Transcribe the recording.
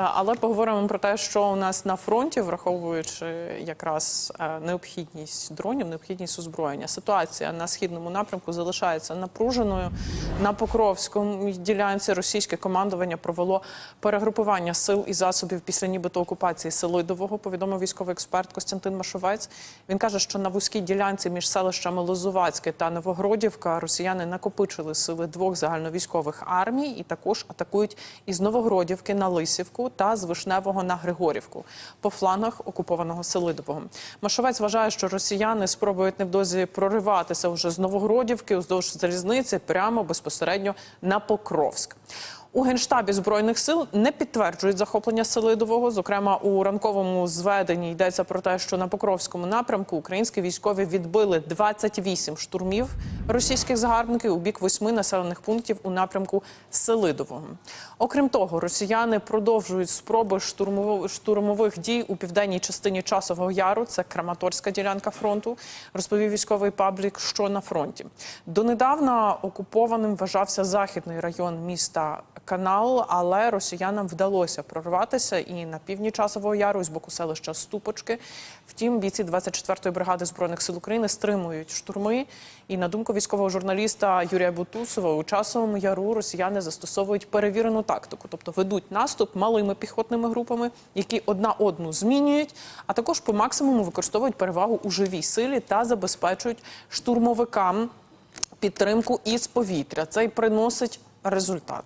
Але поговоримо про те, що у нас на фронті, враховуючи якраз е, необхідність дронів, необхідність озброєння. Ситуація на східному напрямку залишається напруженою. На Покровському ділянці російське командування провело перегрупування сил і засобів після нібито окупації Селидового. Повідомив військовий експерт Костянтин Машовець. Він каже, що на вузькій ділянці між селищами Лозувацьке та Новогродівка росіяни накопичили сили двох загальновійськових армій і також атакують із Новогродівки на Лисівку та з Вишневого на Григорівку по флангах окупованого Селидового. Машовець вважає, що росіяни спробують невдовзі прориватися вже з Новогродівки уздовж залізниці прямо безпосередньо на Покровськ. У генштабі збройних сил не підтверджують захоплення Селидового. Зокрема, у ранковому зведенні йдеться про те, що на Покровському напрямку українські військові відбили 28 штурмів російських загарбників у бік восьми населених пунктів у напрямку Селидового. Окрім того, росіяни продовжують спроби штурмових дій у південній частині часового яру. Це Краматорська ділянка фронту. Розповів військовий паблік, що на фронті. Донедавна окупованим вважався західний район міста Канал, але росіянам вдалося прорватися і на півдні часового яру з боку селища Ступочки. Втім, бійці 24-ї бригади збройних сил України стримують штурми. І на думку військового журналіста Юрія Бутусова, у часовому яру росіяни застосовують перевірену тактику, тобто ведуть наступ малими піхотними групами, які одна одну змінюють, а також по максимуму використовують перевагу у живій силі та забезпечують штурмовикам підтримку із повітря. Це й приносить результат.